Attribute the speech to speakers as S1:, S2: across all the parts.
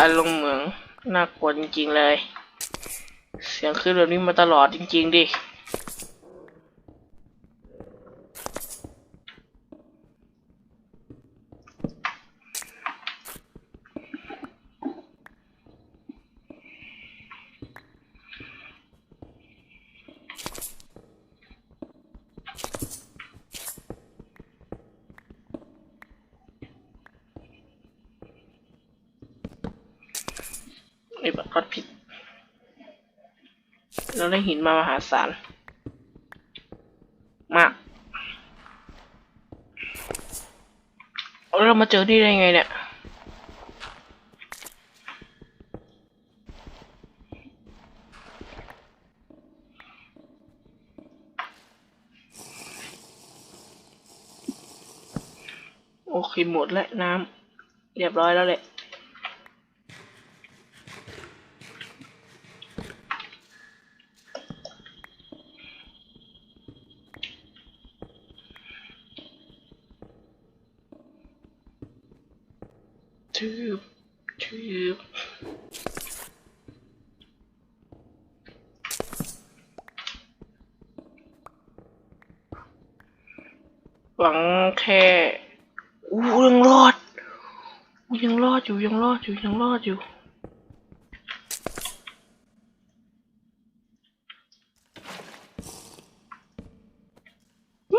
S1: การลงเหมืองน่ากลัวจริงๆเลย เสียงขึ้นแบบนี้มาตลอดจริง ๆ ดิ ไอ้บัตรก็ผิด เราได้หินมามหาศาล มากเอาแล้วเรามาเจอที่ได้ไงเนี่ย โอเคหมดแล้วน้ำเรียบร้อยแล้วแหละ ชืบชืบหวังแค่อู้ยังรอดอยังรอดอยู่ยังรอดอยู่ยังรอดอยู่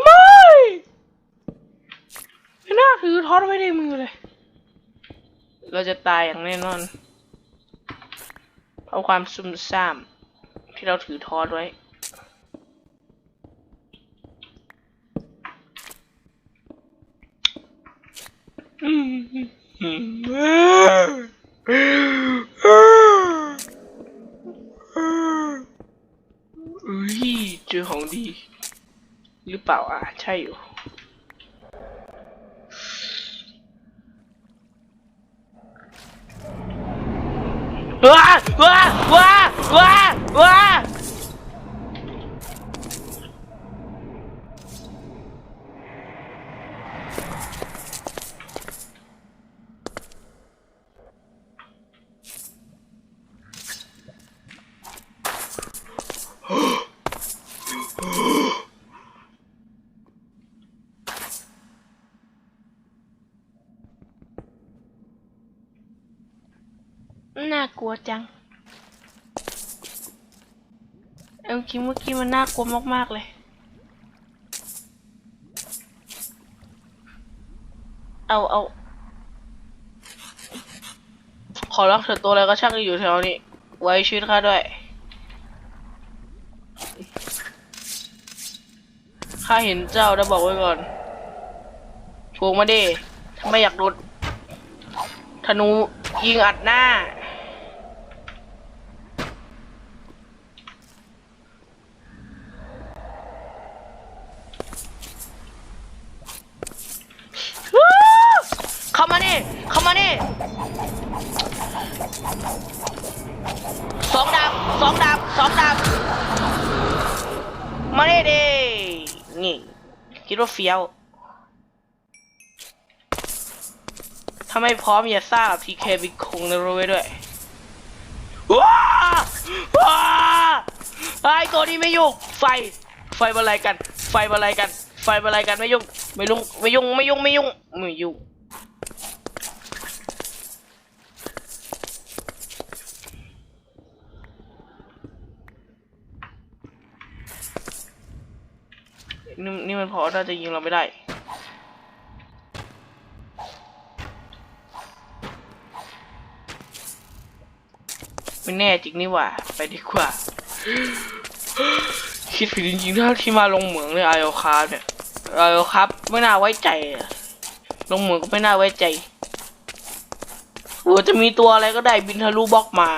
S1: ไม่ ไม่น่าถือทอดไว้ในมือเลย เราจะตายอย่างแน่นอนเพราะความซุ่มซ่ามที่เราถือทอดไว้ อุ้ยเจอของดี หรือเปล่าอะ ใช่อยู่ ว้าว้าว้ น่ากลัวจัง เอาจริงเมื่อกี้มันน่ากลัวมาก ๆ เลย เอาเอา ขอรักเธอตัวอะไรก็ช่างอยู่แถวนี้ ไว้ชีวิตข้าด้วย ข้าเห็นเจ้าแล้วบอกไว้ก่อนพวงมาดิไม่อยากโดธนูยิงอัดหน้า เข้า มานี่เข้ามานี่สองดาบสองดาบสองดาบมานี่ดินี่คิดว่าเฟี้ยวถ้าไม่พร้อมอย่าซ่ากับทีเคบิคงในรู้ไว้ด้วยว้าว้าไอ้ตัวนี้ไม่ยุ่งไฟไฟบอะไรกัน ไฟบอะไรกัน ไฟบอะไรกันไม่ยุ่งไม่ยุ่งไม่ยุ่งไม่ยุ่งไม่ยุ่งไม่ยุ่ง นี่นี่มันพอน่าจะยิงเราไม่ได้ ไม่แน่จริงนี่หว่า ไปดีกว่า คิดผิดจริงๆถ้าที่มาลงเหมืองเลยไอโอคาเนี่ยไอโอครับไม่น่าไว้ใจลงเหมืองก็ไม่น่าไว้ใจโอ้จะมีตัวอะไรก็ได้บินทะลุบล็อกมา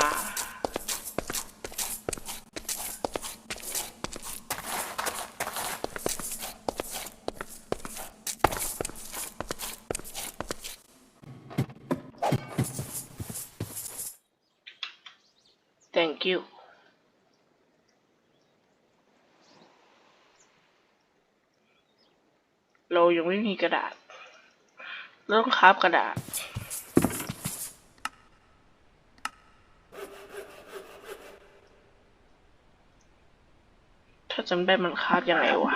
S1: ยังไม่มีกระดาษต้องคาบกระดาษ ถ้าจำได้มันคาบยังไงวะ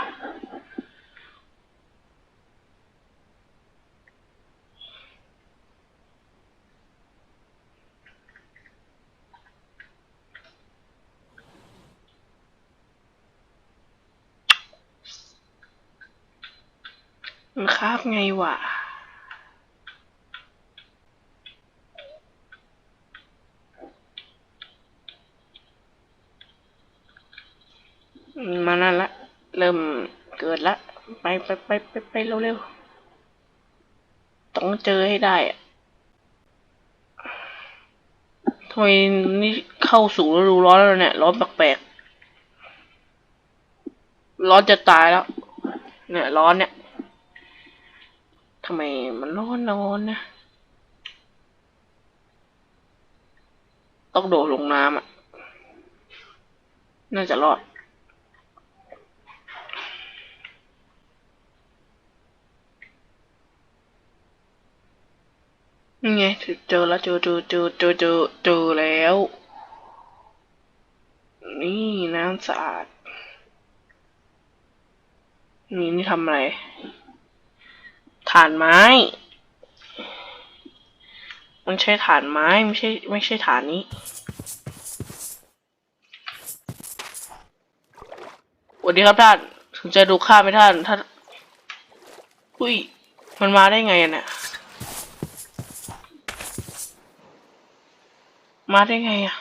S1: มันคาบไงวะมานั่นละ เริ่มเกิดละ ไปไปไปไปไปเร็วๆต้องเจอให้ได้อะทำไมนี่เข้าสู่ฤดูร้อนแล้วเนี่ย ร้อนแปลกๆ ร้อนจะตายแล้ว เนี่ย ร้อนเนี่ย ทำไมมันร้อนร้อนนะ ต้องโดดลงน้ำอะ น่าจะรอดนี่ไงเจอแล้วเจอเจอเจอเจอเจอเจอแล้ว นี่น้ำสะอาด นี่นี่ทำอะไร ถ่านไม้ มันใช่ถ่านไม้ไม่ใช่ไม่ใช่ถ่านนี้สวัสดีครับท่านสนใจดูข้าไหมท่านท่านอุ้ย มันมาได้ไงอะเนี่ยมาได้ไงอะ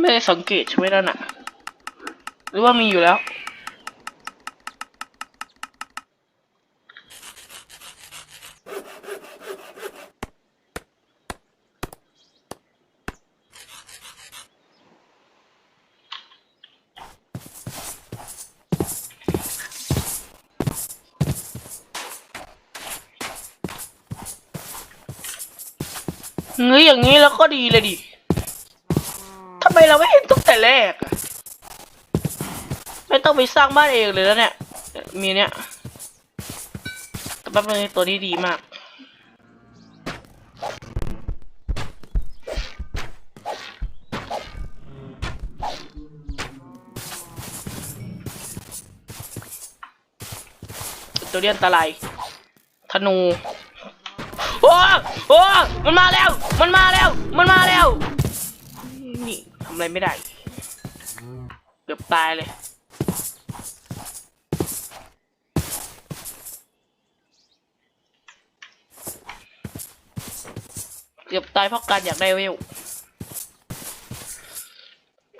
S1: ไม่ได้สังเกตใช่ไหมล่ะน่ะ หรือว่ามีอยู่แล้ว เงยอย่างนี้แล้วก็ดีเลยดิทำไมเราไม่เห็นตั้งแต่แรก ไม่ต้องไปสร้างบ้านเองเลยแล้วเนี่ย มีเนี่ยแต่แป๊บนึงตัวนี้ดีมากตัวนี้อันตรายธนู โอ้ โอ้ มันมาแล้ว มันมาแล้ว มันมาแล้ว นี่ทำอะไรไม่ได้ เกือบตายเลย เกือบตายเพราะการอยากได้เวล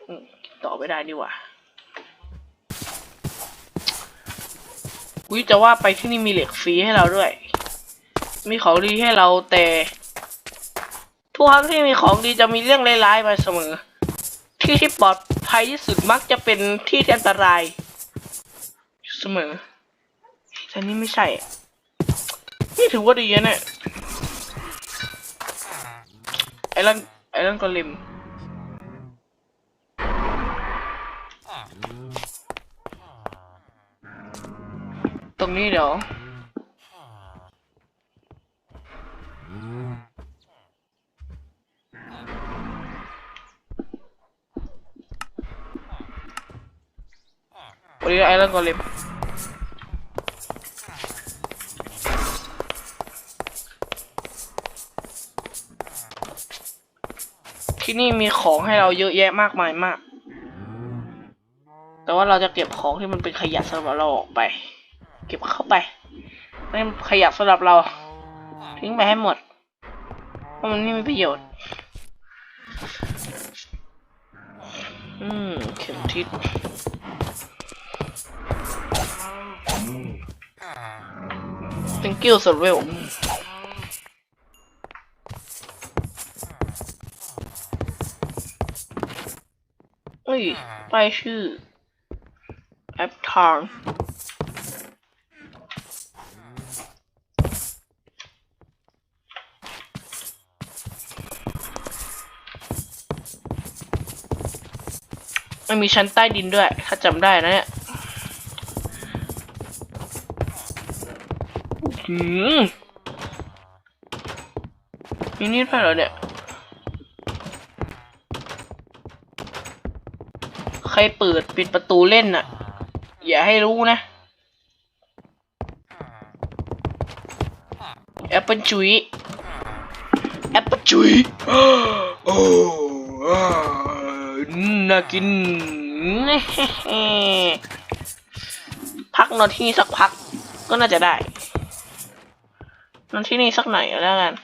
S1: อืมต่อไม่ได้นี่หว่าวิจะว่าไปที่นี่มีเหล็กฟรีให้เราด้วย มีของดีให้เราแต่ทุกครั้งที่มีของดีจะมีเรื่องร้ายๆมาเสมอ ที่ที่ปลอดภัยที่สุดมักจะเป็นที่ที่อันตราย เสมอแต่นี่ไม่ใช่ นี่ถือว่าดีนะเนี่ย ไอรอนไอรอนกอลิมตรงนี้เดี๋ยววันนี้ไอรอนกอลิม นี่มีของให้เราเยอะแยะมากมายมาก แต่ว่าเราจะเก็บของที่มันเป็นขยะสำหรับเราออกไป เก็บเข้าไปไม่ขยะสำหรับเรา ทิ้งไปให้หมด เพราะมันไม่มีประโยชน์ อืม เข็มทิศ thank you ส u r v e เอ้ยป้ายชื่อแอปทางมันมีชั้นใต้ดินด้วย ถ้าจำได้นะเนี่ยหืมมีนี่ด้วยเหรอเนี่ย รเปิดปิดประตูเล่นน่ะ อย่าให้รู้นะ แอปเปิลจุยแอปเปิลจุยโอ้อ่าน่ากิน พักนอนที่นี่สักพัก ก็น่าจะได้ นอนที่นี่สักหน่อยแล้วกัน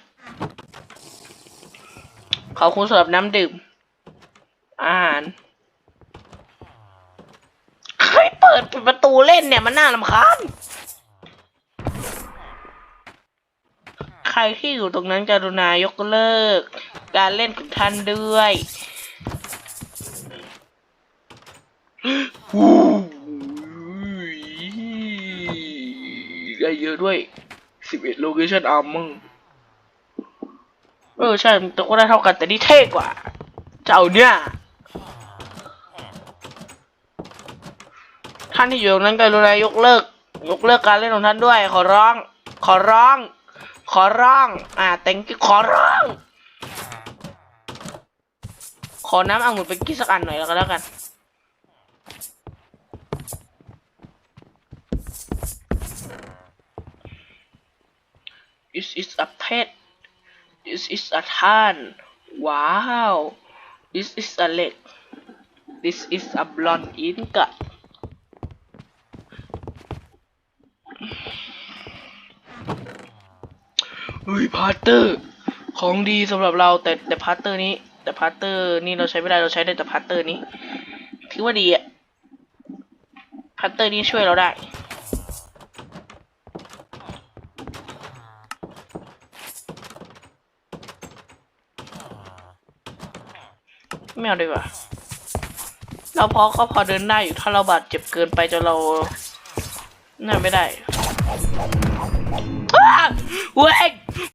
S1: ขอบคุณสำหรับน้ำดื่ม อาหาร ใครเปิดปิดประตูเล่นเนี่ยมันน่ารำคาญใครที่อยู่ตรงนั้นกรุณายกเลิก การเล่นของท่านด้วยวู้ยได้เยอะด้วย 11 โลเคชั่นอาร์มึงเออใช่แต่ก็ได้เท่ากันแต่นี่เท่กว่า เจ้าเนี่ยานที่อยู่ตรงนั้นกรุณายกเลิก ยกเลิกการเล่นของท่านด้วย ขอร้อง ขอร้อง ขอร้อง อ่าแตงกี้ขอร้อง ขอน้ำองุ่นไปกินสักอันหน่อยแล้วกันแล้วกัน This is a pet This is a tan Wow This is a leg This is a blonde inca เฮ้ย พาร์เตอร์ ของดีสำหรับเราแต่แต่พาร์เตอร์นี้ แต่พาร์เตอร์นี่เราใช้ไม่ได้เราใช้ได้แต่พาร์เตอร์นี้ถือว่าดีอะพาร์เตอร์นี้ช่วยเราได้ไม่เอาดีกว่า เราพอก็พอเดินได้อยู่ถ้าเราบาดเจ็บเกินไปจนเราน่าไม่ได้เว้ย